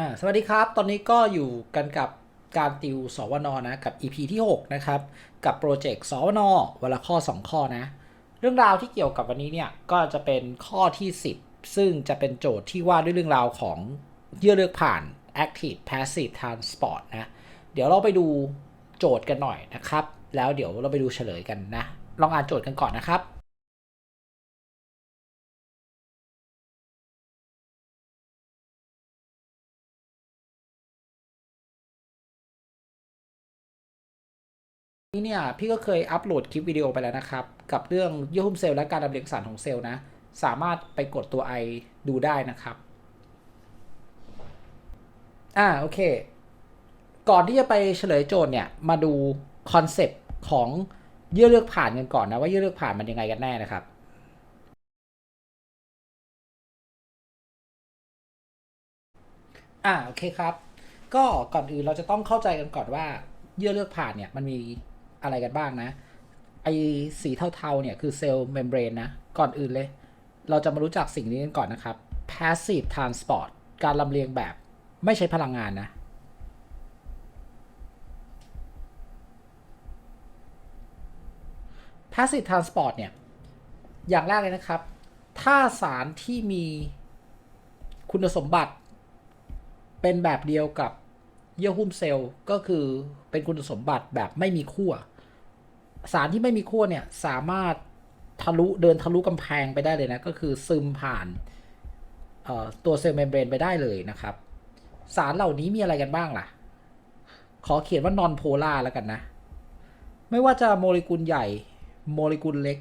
อ่าสวัสดีครับ ตอนนี้ก็อยู่กันกับการติวสวนนะ กับ EP ที่ 6 นะครับ กับโปรเจกต์สวนวันละข้อ 2 ข้อนะ เรื่องราวที่เกี่ยวกับวันนี้เนี่ย ก็จะเป็นข้อที่ 10 ซึ่งจะเป็นโจทย์ที่ว่าด้วยเรื่องราวของเยื่อเลือกผ่าน active passive transport นะ เดี๋ยวเราไปดูโจทย์กันหน่อยนะครับ แล้วเดี๋ยวเราไปดูเฉลยกันนะ ลองอ่านโจทย์กันก่อนนะครับ นี่เนี่ยพี่ก็เคยอัปโหลดคลิปวิดีโอไปแล้วนะครับ กับเรื่องเยื่อหุ้มเซลล์และการดำเนินสารของเซลล์นะ สามารถไปกดตัว i ดูได้นะครับ อ่าโอเค ก่อนที่จะไปเฉลยโจทย์เนี่ย มาดูคอนเซปต์ของเยื่อเลือกผ่านกันก่อนนะว่าเยื่อเลือกผ่านมันยังไงกันแน่นะครับอ่าโอเคครับ ก็ก่อนอื่นเราจะต้องเข้าใจกันก่อนว่าเยื่อเลือกผ่านเนี่ยมันมี อะไรกันบ้างนะ ไอสีเทาๆเนี่ยคือเซลล์เมมเบรนนะ ก่อนอื่นเลย เราจะมารู้จักสิ่งนี้กันก่อนนะครับ passive transport การลำเลียงแบบไม่ใช้พลังงานนะ passive transport เนี่ย อย่างแรกเลยนะครับ ถ้าสารที่มีคุณสมบัติเป็นแบบเดียวกับเยื่อหุ้มเซลล์ก็คือเป็นคุณสมบัติแบบไม่มีขั้ว สารที่ไม่มีขั้วเนี่ยสามารถทะลุเดินทะลุกำแพงไปได้เลยนะ ก็คือซึมผ่านตัวเซลล์เมมเบรนไปได้เลยนะครับ สารเหล่านี้มีอะไรกันบ้างล่ะ ขอเขียนว่านอนโพลาร์แล้วกันนะ ไม่ว่าจะโมเลกุลใหญ่โมเลกุลเล็ก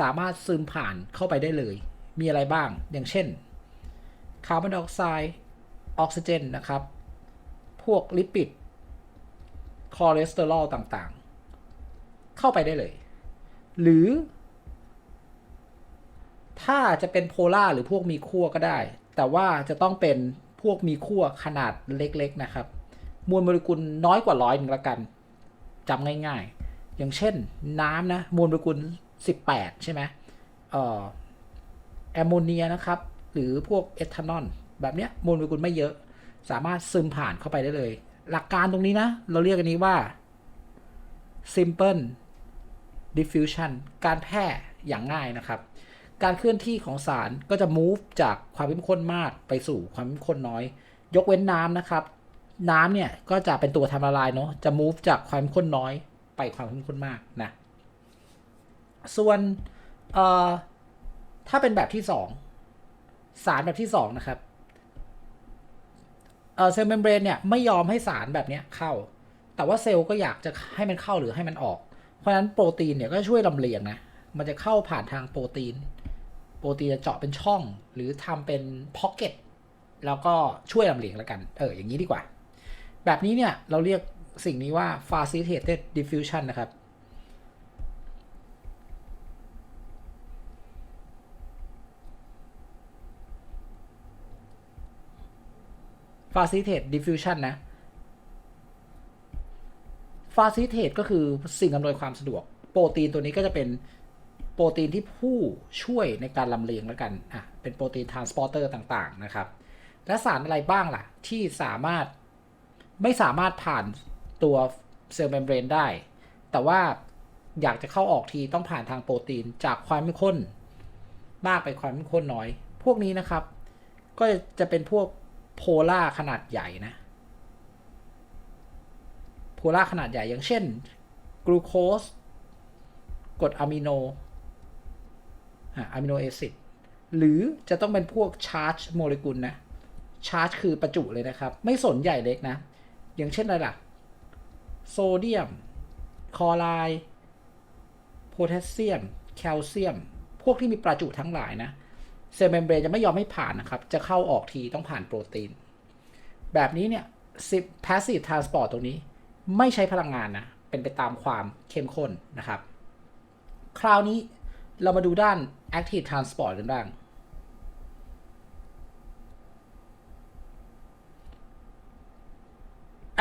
สามารถซึมผ่านเข้าไปได้เลย มีอะไรบ้าง อย่างเช่นคาร์บอนไดออกไซด์ออกซิเจนนะครับ พวกลิปิดคอเลสเตอรอลต่างๆ เข้าไปได้เลย หรือ ถ้าจะเป็นโพล่าหรือพวกมีขั้วก็ได้ แต่ว่าจะต้องเป็นพวกมีขั้วขนาดเล็กๆนะครับ มวลโมเลกุลน้อยกว่าร้อยหนึ่งละกันจำง่ายๆ อย่างเช่นน้ำนะมวลโมเลกุล 18 ใช่ไหมเอ่อแอมโมเนียนะครับ หรือพวกเอทานอลแบบเนี้ยมวลโมเลกุลไม่เยอะ สามารถซึมผ่านเข้าไปได้เลย หลักการตรงนี้นะ เราเรียกอันนี้ว่า simple diffusion การแพร่อย่างง่ายนะครับ การเคลื่อนที่ของสารก็จะ move จากความเข้มข้นมากไปสู่ความเข้มข้นน้อย ยกเว้นน้ำนะครับ น้ำเนี่ยก็จะเป็นตัวทำละลายเนาะจะ move จากความเข้มข้นน้อย ไปความเข้มข้นมากนะส่วนถ้าเป็นแบบที่ 2 สารแบบที่ 2 นะครับเซลล์เมมเบรนเนี่ยไม่ยอมให้สารแบบนี้เข้า แต่ว่าเซลล์ก็อยากจะให้มันเข้าหรือให้มันออก เพราะฉะนั้นโปรตีนเนี่ยก็ช่วยลำเลียงนะ มันจะเข้าผ่านทางโปรตีน โปรตีนจะเจาะเป็นช่อง หรือทำเป็นพ็อกเก็ตแล้วก็ช่วยลำเลียงแล้วกัน เออ อย่างนี้ดีกว่า แบบนี้เนี่ยเราเรียกสิ่งนี้ว่า facilitated diffusion นะครับ facilitate diffusion นะ facilitate ก็คือสิ่งอำนวยความสะดวก โปรตีนตัวนี้ก็จะเป็นโปรตีนที่ผู้ช่วยในการลำเลียงแล้วกันอะเป็นโปรตีน transporter ต่างๆนะครับ และสารอะไรบ้างล่ะ ที่สามารถไม่สามารถผ่านตัวเซลล์เมมเบรนได้ แต่ว่าอยากจะเข้าออกทีต้องผ่านทางโปรตีนจากความเข้มข้นมากไปความเข้มข้นน้อย พวกนี้นะครับ ก็จะเป็นพวกโพล่าขนาดใหญ่นะ โพล่าขนาดใหญ่อย่างเช่นกลูโคสกรดอะมิโนอะมิโนแอซิดหรือจะต้องเป็นพวกชาร์จโมเลกุลนะชาร์จคือประจุเลยนะครับ ไม่สนใหญ่เล็กนะ อย่างเช่นอะไรล่ะ โซเดียม คอไรด์โพแทสเซียม แคลเซียม พวกที่มีประจุทั้งหลายนะเซลล์เมมเบรนจะไม่ยอมให้ผ่านนะครับ จะเข้าออกทีต้องผ่านโปรตีน แบบนี้เนี่ย passive transport ตรงนี้ ไม่ใช้พลังงานนะ เป็นไปตามความเข้มข้นนะครับ คราวนี้เรามาดูด้าน active transport กันบ้าง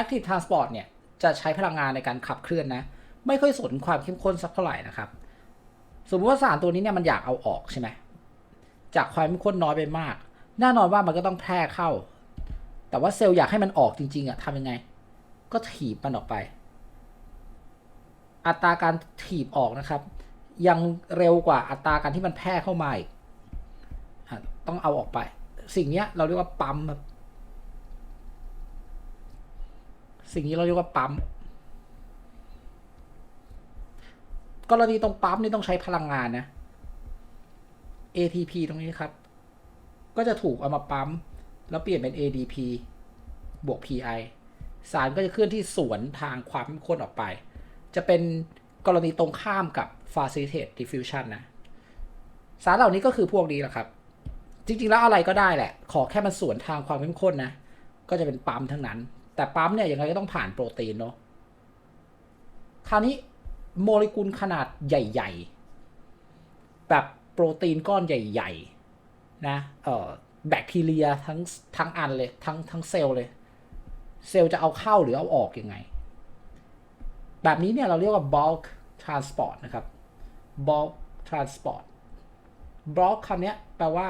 active transport เนี่ย จะใช้พลังงานในการขับเคลื่อนนะ ไม่ค่อยสนความเข้มข้นสักเท่าไหร่นะครับ สมมติว่าสารตัวนี้เนี่ยมันอยากเอาออกใช่ไหม จากความเข้มข้นน้อยไปมาก แน่นอนว่ามันก็ต้องแพร่เข้าแแต่ว่าเซลล์อยากให้มันออกจริงๆอะทำยังไง ก็ถีบมันออกไป อัตราการถีบออกนะครับ ยังเร็วกว่าอัตราการที่มันแพร่เข้ามาอีกต้องเอาออกไป สิ่งนี้เราเรียกว่าปั๊มครับสิ่งนี้เราเรียกว่าปั๊มกรณีตรงปั๊มนี่ต้องใช้พลังงานนะ ATP ตรงนี้ครับ ก็จะถูกเอามาปั๊ม แล้วเปลี่ยนเป็น ADP บวก PI สารก็จะเคลื่อนที่สวนทางความเข้มข้นออกไป จะเป็นกรณีตรงข้ามกับ facilitate diffusion นะ สารเหล่านี้ก็คือพวกนี้แหละครับ จริงๆ แล้วอะไรก็ได้แหละ ขอแค่มันสวนทางความเข้มข้นนะ ก็จะเป็นปั๊มทั้งนั้น แต่ปั๊มเนี่ยยังไงก็ต้องผ่านโปรตีนเนาะ คราวนี้โมเลกุลขนาดใหญ่ ๆ แบบโปรตีนก้อนใหญ่ ๆ นะ เอ่อแบคทีเรียทั้งทั้งอันเลย ทั้งทั้งเซลล์เลย เซลล์จะเอาเข้าหรือเอาออกยังไง แบบนี้เนี่ยเราเรียกว่า bulk transport นะครับ bulk transport bulk คำนี้แปลว่า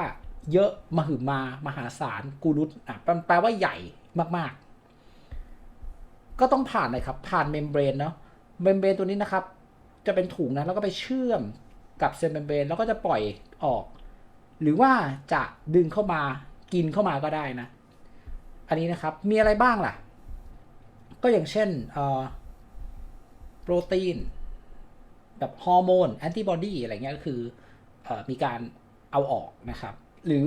เยอะมหึมามหาศาลกูรุตอะแปลว่าใหญ่มากๆ ก็ต้องผ่านเลยครับ ผ่านเมมเบรนเนาะเมมเบรนตัวนี้นะครับ จะเป็นถุงนะแล้วก็ไปเชื่อมกับเซลล์เมมเบรนแล้วก็จะปล่อยออก หรือว่าจะดึงเข้ามากินเข้ามาก็ได้นะ อันนี้นะครับมีอะไรบ้างล่ะ ก็อย่างเช่นโปรตีน แบบฮอร์โมนแอนติบอดีอะไรเงี้ยก็คือออมีการเอาออกนะครับ หรือ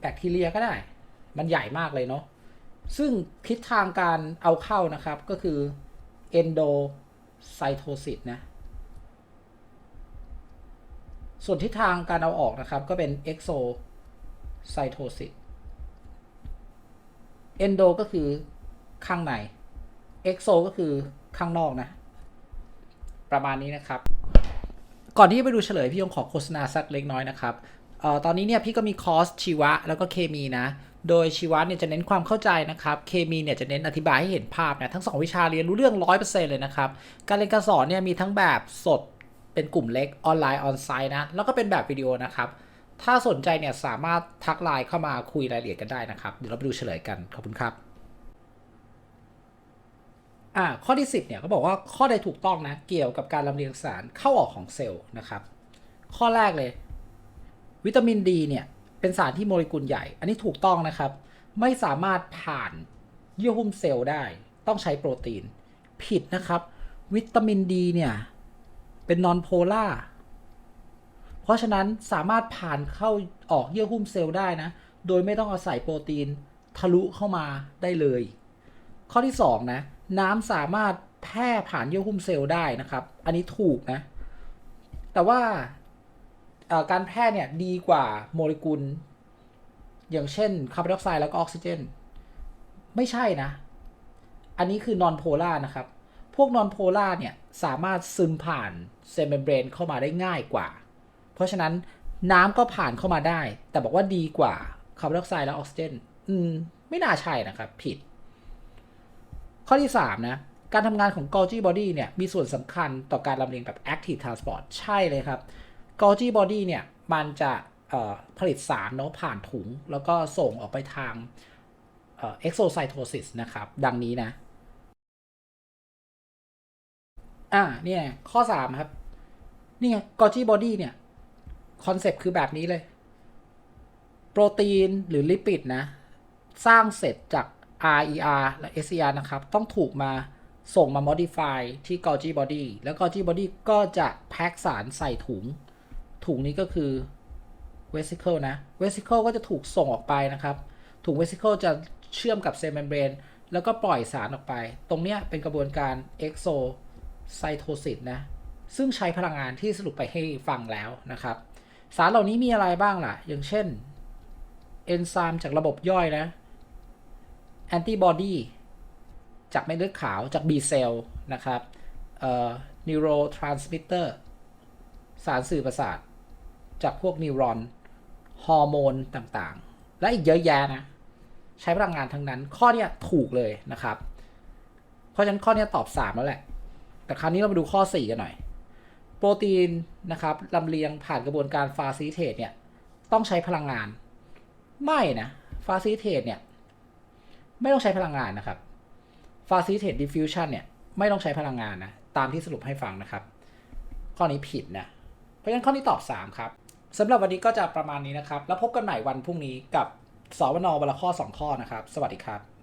แบคทีเรียก็ได้ มันใหญ่มากเลยเนาะซึ่งทิศทางการเอาเข้านะครับก็คือ endocytosis นะ ส่วนทิศทางการเอาออกนะครับก็เป็น exocytosis endo ก็คือข้างใน exo ก็คือข้างนอกนะ ประมาณนี้นะครับ ก่อนที่จะไปดูเฉลยพี่ยงขอโฆษณาสักเล็กน้อยนะครับเอ่อตอนนี้เนี่ยพี่ก็มีคอร์สชีวะแล้วก็เคมีนะ โดยชีวะเนี่ยจะเน้นความเข้าใจนะครับ เคมีเนี่ยจะเน้นอธิบายให้เห็นภาพนะ ทั้ง 2 วิชาเรียนรู้เรื่อง 100%เลยนะครับ การเรียนการสอนเนี่ยมีทั้งแบบสดเป็นกลุ่มเล็กออนไลน์ออนไซต์นะ แล้วก็เป็นแบบวิดีโอนะครับ ถ้าสนใจเนี่ยสามารถทักไลน์เข้ามาคุยรายละเอียดกันได้นะครับ เดี๋ยวเราไปดูเฉลยกัน ขอบคุณครับ อ่า ข้อที่ 10เนี่ยเขาบอกว่าข้อใดถูกต้องนะเกี่ยวกับการลำเลียงสารเข้าออกของเซลล์นะครับ ข้อแรกเลย วิตามินดีเนี่ยเป็นสารที่โมเลกุลใหญ่ อันนี้ถูกต้องนะครับ ไม่สามารถผ่านเยื่อหุ้มเซลล์ได้ ต้องใช้โปรตีน ผิดนะครับ วิตามินดีเนี่ยเป็นนอนโพล่า เพราะฉะนั้นสามารถผ่านเข้าออกเยื่อหุ้มเซลล์ได้นะ โดยไม่ต้องอาศัยโปรตีนทะลุเข้ามาได้เลย ข้อที่2นะน้ำสามารถแพร่ผ่านเยื่อหุ้มเซลล์ได้นะครับ อันนี้ถูกนะ แต่ว่าการแพร่เนี่ยดีกว่าโมเลกุล อย่างเช่นคาร์บอนไดออกไซด์แล้วก็ออกซิเจน ไม่ใช่นะ อันนี้คือนอนโพล่านะครับ พวกนอนโพล่าเนี่ยสามารถซึมผ่านเซลล์เมมเบรนเข้ามาได้ง่ายกว่า เพราะฉะนั้นน้ำก็ผ่านเข้ามาได้ แต่บอกว่าดีกว่าคาร์บอนไดออกไซด์และออกซิเจนอืม ไม่น่าใช่นะครับ ผิด ข้อที่ 3 นะ การทำงานของ Golgi body เนี่ย มีส่วนสำคัญต่อการลำเลียงแบบ active transport ใช่เลยครับ Golgi body เนี่ย มันจะผลิตสารเนาะผ่านถุง แล้วก็ส่งออกไปทางเอ่อ exocytosis นะครับ ดังนี้นะ อ่าเนี่ย ข้อ 3 ครับ นี่ไง Golgi body เนี่ย คอนเซปต์คือแบบนี้เลย โปรตีนหรือลิปิดนะ สร้างเสร็จจาก RER และ SCR นะครับ ต้องถูกมาส่งมา modify ที่ Golgi body แล้ว Golgi body ก็จะแพ็กสารใส่ถุง ถุงนี้ก็คือ vesicle นะ vesicle ก็จะถูกส่งออกไปนะครับ ถุง vesicle จะเชื่อมกับเซลล์เมมเบรนแล้วก็ปล่อยสารออกไป ตรงเนี้ยเป็นกระบวนการ exocytosis นะ ซึ่งใช้พลังงานที่สรุปไปให้ฟังแล้วนะครับ สารเหล่านี้มีอะไรบ้างล่ะ อย่างเช่น เอนไซม์จากระบบย่อยนะ แอนติบอดีจากเม็ดเลือดขาวจาก B เซลล์นะครับเอ่อนิโรทรานสมิเตอร์สารสื่อประสาท จากพวกนิวรอน ฮอร์โมนต่างๆ และอีกเยอะแยะนะ ใช้พลังงานทั้งนั้น ข้อเนี้ยถูกเลยนะครับ เพราะฉะนั้นข้อเนี้ยตอบ 3 แล้วแหละ แต่คราวนี้เรามาดูข้อ 4 กันหน่อย รตีนนะครับลำเลียงผ่านกระบวนการฟาซิเทตเนี่ยต้องใช้พลังงาน ไม่นะ facilitate เนี่ยไม่ต้องใช้พลังงานนะครับ facilitate diffusion เนี่ยไม่ต้องใช้พลังงานนะตามที่สรุปให้ฟังนะครับ ข้อนี้ผิดนะเพราะฉะนั้นข้อนี้ตอบ 3 ครับสำหรับวันนี้ก็จะประมาณนี้นะครับ แล้วพบกันใหม่วันพรุ่งนี้กับสวนวันละข้อ 2 ข้อนะครับ สวัสดีครับ